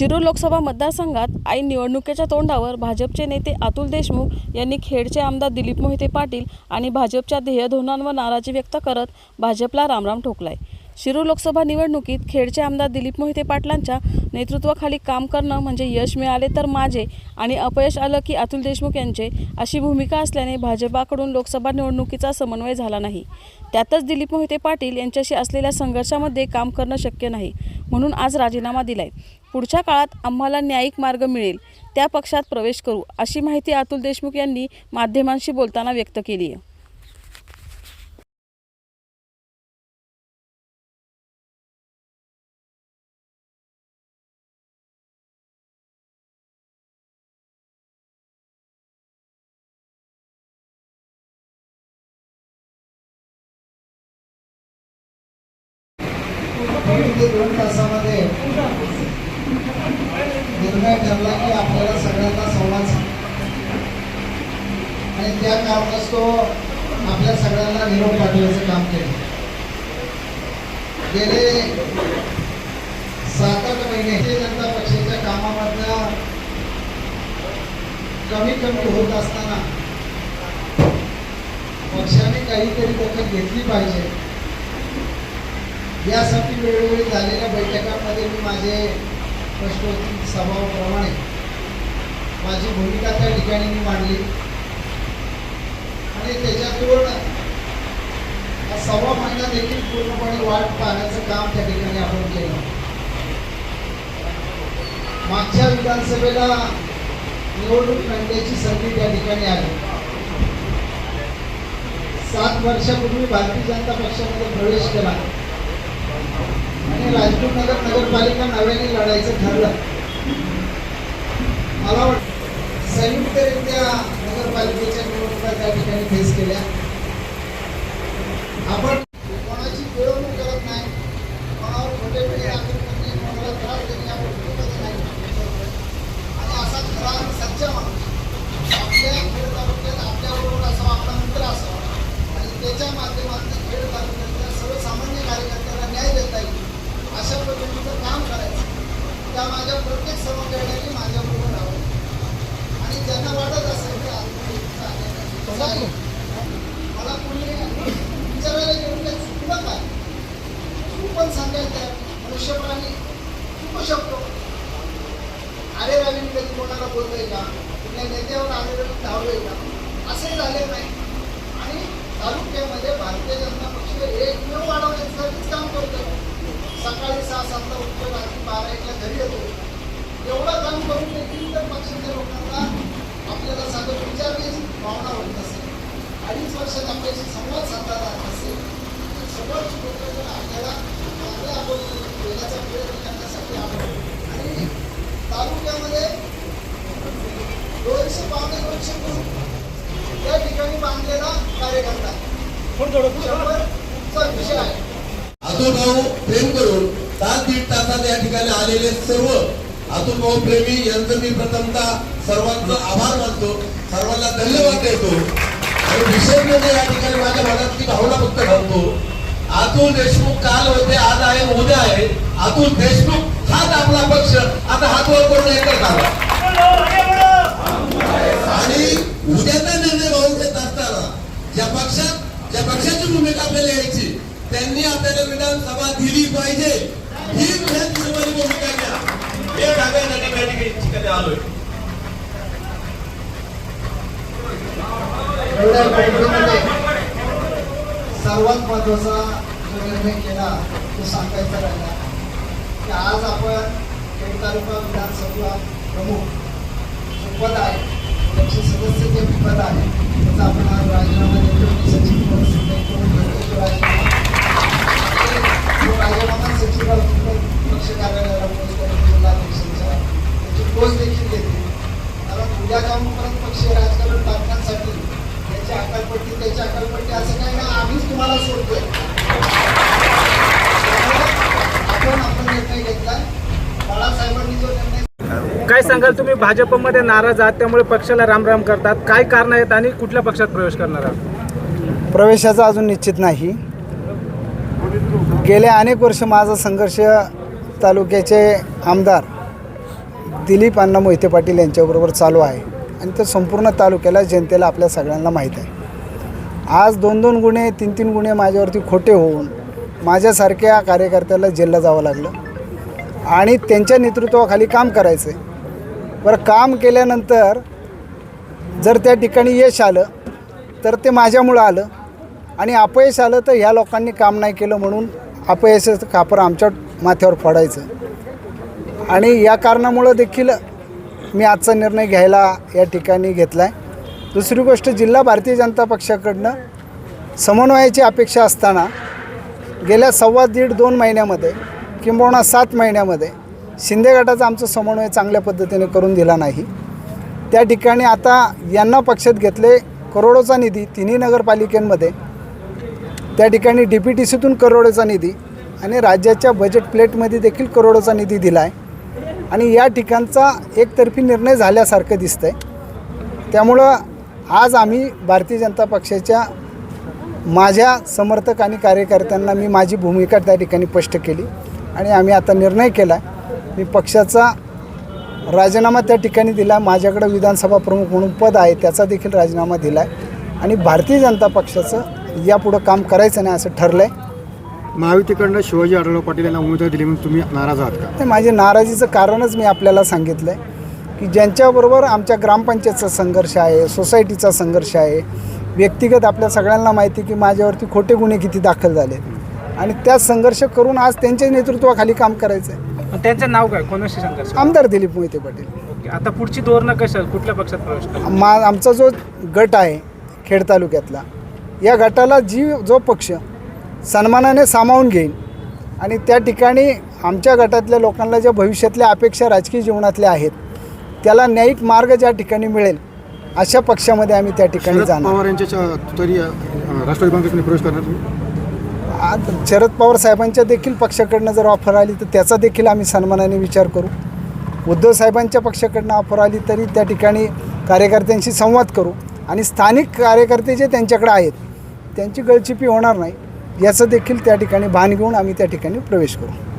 शिरूर लोकसभा मतदारसंघात ऐन निवडणुकीच्या तोंडावर भाजपचे नेते अतुल देशमुख यांनी खेडचे आमदार दिलीप मोहिते पाटील आणि भाजपच्या ध्येयधोरणांवर नाराजी व्यक्त करत भाजपला रामराम ठोकलाय. शिरूर लोकसभा निवडणुकीत खेडचे आमदार दिलीप मोहिते पाटलांच्या नेतृत्वाखाली काम करणं म्हणजे यश मिळाले तर माझे आणि अपयश आलं की अतुल देशमुख यांचे अशी भूमिका असल्याने भाजपाकडून लोकसभा निवडणुकीचा समन्वय झाला नाही. त्यातच दिलीप मोहिते पाटील यांच्याशी असलेल्या संघर्षामध्ये काम करणं शक्य नाही म्हणून आज राजीनामा दिलाय. पुढच्या काळात आम्हाला न्यायिक मार्ग मिळेल त्या पक्षात प्रवेश करू अशी माहिती अतुल देशमुख यांनी माध्यमांशी बोलताना व्यक्त केली आहे. दोन तासामध्ये निर्णय ठरला की आपल्याला सगळ्यांना संवाद आणि त्या तो आपल्या सगळ्यांना निरोप पाठवायचं काम केलं. गेले सात आठ महिने हे जनता पक्षाच्या कामामधल्या कमी कमी होत असताना पक्षाने काहीतरी दखल घेतली पाहिजे. यासाठी वेळोवेळी झालेल्या बैठकांमध्ये मी माझे प्रश्नोत्तर स्वभावाप्रमाणे माझी भूमिका त्या ठिकाणी मी मांडली. आणि त्याच्यातून सव्वा महिना देखील पूर्णपणे वाट पाहण्याचं काम त्या ठिकाणी आपण केलं. मागच्या विधानसभेला निवडणूक लढण्याची संधी त्या ठिकाणी आली. सात वर्षापूर्वी भारतीय जनता पक्षामध्ये प्रवेश केला. आणि राजपूत नगर नगरपालिका नव्याने लढायचं ठरलं. मला वाटतं संयुक्तरित्या नगरपालिकेच्या निवडणुका त्या ठिकाणी फेस केल्या. आपण कोणाची पिळवणूक करत नाही कोणावर खोटे पिढे आरोप करणे कोणाला त्रास देणे आपण कुटुंबाचं नाही आणि असा खरा आणि सच्चा माणूस आपल्या खेड तालुक्यात आपल्याबरोबर असावा आपला मित्र असावा आणि त्याच्या माध्यमातून खेड तालुक्यातल्या सर्वसामान्य कार्यकर्त्यांना न्याय देता येईल अशा पद्धतीचं काम करायचं त्या माझ्या प्रत्येक समोरच्याने माझ्याबरोबर राहावं आणि ज्यांना वाटत असेल की आत्महत्या मला कोणी विचारायला गेलं की चुकलं काय? चूक पण सांगायचं आहे. मनुष्य प्राणी चुकू शकतो. अरे रवी कधी कोणाला बोलतोय का? कुठल्या नेत्यावर आले रवी धावलोय का? असे झाले नाही आणि तालुक्यामध्ये भारतीय जनता पक्ष एकमेव वाढवण्यासाठीच काम करतो सातला उठतो रात्री बारा एकला घरी येतो. एवढं काम करून देखील तर पक्षाच्या लोकांना आपल्याला साधं विचारण्याची भावना होत असेल. अडीच वर्षात आपल्याशी संवाद साधला जात असेल तर समोरची लोक जर आपल्याला चांगल्या आपण वेगाचा प्रयत्न करण्यासाठी आपण आणि तालुक्यामध्ये दोनशे पावणे दोनशे कोटी त्या ठिकाणी बांधलेला कार्यकर्ता. शंभरचा विषय आहे. अतुल भाऊ प्रेम करून तास दीड तासात या ठिकाणी आलेले सर्व अतुल भाऊ प्रेमी यांचं मी प्रथमतः सर्वांचं आभार मानतो. सर्वांना धन्यवाद देतो. आणि विशेष म्हणजे या ठिकाणी माझ्या मनातली भावना फक्त घालतो अतुल देशमुख काल होते आज आहे उद्या आहे. अतुल देशमुख हाच आपला पक्ष. आता हात वर करून एकच झाला आणि उद्याचा निर्णय भाऊ घेत असताना ज्या पक्षात ज्या पक्षाची भूमिका आपल्याला यायची त्यांनी आपल्याला विधानसभा दिली पाहिजे. ही हे त्या आलोय एवढ्या बैठकीमध्ये सर्वात महत्त्वाचा जो निर्णय केला तो सांगायचा राहिला की आज आपण खेड तालुका विधानसभा प्रमुख जो पद आहे त्यांचे सदस्य जे पद आहे त्याचा आपण आज राजीनामा देतो सचिव पद करून घेतो राजीनामा आणि तो राजीनामा सचिवाला पक्ष कार्यालयाला पोच करून जिल्हाध्यक्षांच्या त्याची पोच देखील घेतली कारण उद्या जाऊन परत पक्षीय राजकारण टाकण्यासाठी त्याची अकालपट्टी त्याची अकालपट्टी असं काही नाही आम्हीच तुम्हाला सोडतोय त्यामुळे आपण आपण निर्णय घेतला बाळासाहेबांनी जो निर्णय काय सांगाल तुम्ही भाजपमध्ये नाराज आहात त्यामुळे पक्षाला रामराम करतात. काय कारण आहेत आणि कुठल्या पक्षात प्रवेश करणार आहात? प्रवेशाचा अजून निश्चित नाही. गेल्या अनेक वर्ष माझा संघर्ष तालुक्याचे आमदार दिलीप अण्णा मोहिते पाटील यांच्याबरोबर चालू आहे. आणि ते संपूर्ण तालुक्याला जनतेला आपल्या सगळ्यांना माहीत आहे. आज दोन दोन गुन्हे तीन तीन गुन्हे माझ्यावरती खोटे होऊन माझ्यासारख्या कार्यकर्त्याला जेलला जावं लागलं. आणि त्यांच्या नेतृत्वाखाली काम करायचं आहे बरं काम केल्यानंतर जर त्या ठिकाणी यश आलं तर ते माझ्यामुळं आलं. आणि अपयश आलं तर ह्या लोकांनी काम नाही केलं म्हणून अपयशाचं कापर आमच्या माथ्यावर फोडायचं आणि या कारणामुळं देखील मी आजचा निर्णय घ्यायला या ठिकाणी घेतला आहे दुसरी गोष्ट जिल्हा भारतीय जनता पक्षाकडनं समन्वयाची अपेक्षा असताना गेल्या सव्वा दीड दोन महिन्यामध्ये किंबहुना सात महिन्यामध्ये शिंदे गटाचा आमचं समन्वय चांगल्या पद्धतीने करून दिला नाही. त्या ठिकाणी आता यांना पक्षात घेतले करोडोचा निधी तिन्ही नगरपालिकांमध्ये. त्या ठिकाणी डी पी टी सीतून करोडोचा निधी आणि राज्याच्या बजेट प्लेटमध्ये देखील करोडोचा निधी दिला आहे आणि या ठिकाणचा एकतर्फी निर्णय झाल्यासारखं दिसतं आहे त्यामुळं आज आम्ही भारतीय जनता पक्षाच्या माझ्या समर्थक आणि कार्यकर्त्यांना मी माझी भूमिका त्या ठिकाणी स्पष्ट केली. आणि आम्ही आता निर्णय केला आहे मी पक्षाचा राजीनामा त्या ठिकाणी दिला. माझ्याकडे विधानसभा प्रमुख म्हणून पद आहे त्याचा देखील राजीनामा दिला आहे आणि भारतीय जनता पक्षाचं यापुढं काम करायचं नाही असं ठरलं आहे महायुतीकडनं शिवाजी आढळराव पाटील यांना उमेदवारी दिली म्हणून तुम्ही नाराज आहात का? नाही माझी नाराजीचं कारणच मी आपल्याला सांगितलं आहे की ज्यांच्याबरोबर आमच्या ग्रामपंचायतचा संघर्ष आहे सोसायटीचा संघर्ष आहे व्यक्तिगत आपल्या सगळ्यांना माहिती की माझ्यावरती खोटे गुन्हे किती दाखल झाले आणि त्यात संघर्ष करून आज त्यांच्या नेतृत्वाखाली काम करायचं आहे त्यांचं नाव काय? कोणाशी संघर्ष आमदार दिलीप मोहिते पाटील. ओके आता पुढची धोरणं कशा कुठल्या पक्षात प्रवेश करा मा आमचा जो गट आहे खेड तालुक्यातला या गटाला जी जो पक्ष सन्मानाने सामावून घेईल आणि त्या ठिकाणी आमच्या गटातल्या लोकांना ज्या भविष्यातल्या अपेक्षा राजकीय जीवनातल्या आहेत त्याला न्यायिक मार्ग ज्या ठिकाणी मिळेल अशा पक्षामध्ये आम्ही त्या ठिकाणी शरद जाणार. पवार यांच्या तरी राष्ट्रवादी काँग्रेसने प्रवेश करणार तुम्ही? आज शरद पवार साहेबांच्या देखील पक्षाकडनं जर ऑफर आली तर त्याचा देखील आम्ही सन्मानाने विचार करू. उद्धव साहेबांच्या पक्षाकडनं ऑफर आली तरी त्या ठिकाणी कार्यकर्त्यांशी संवाद करू आणि स्थानिक कार्यकर्ते जे त्यांच्याकडे आहेत त्यांची गळचिपी होणार नाही याचं देखील त्या ठिकाणी भान घेऊन आम्ही त्या ठिकाणी प्रवेश करू.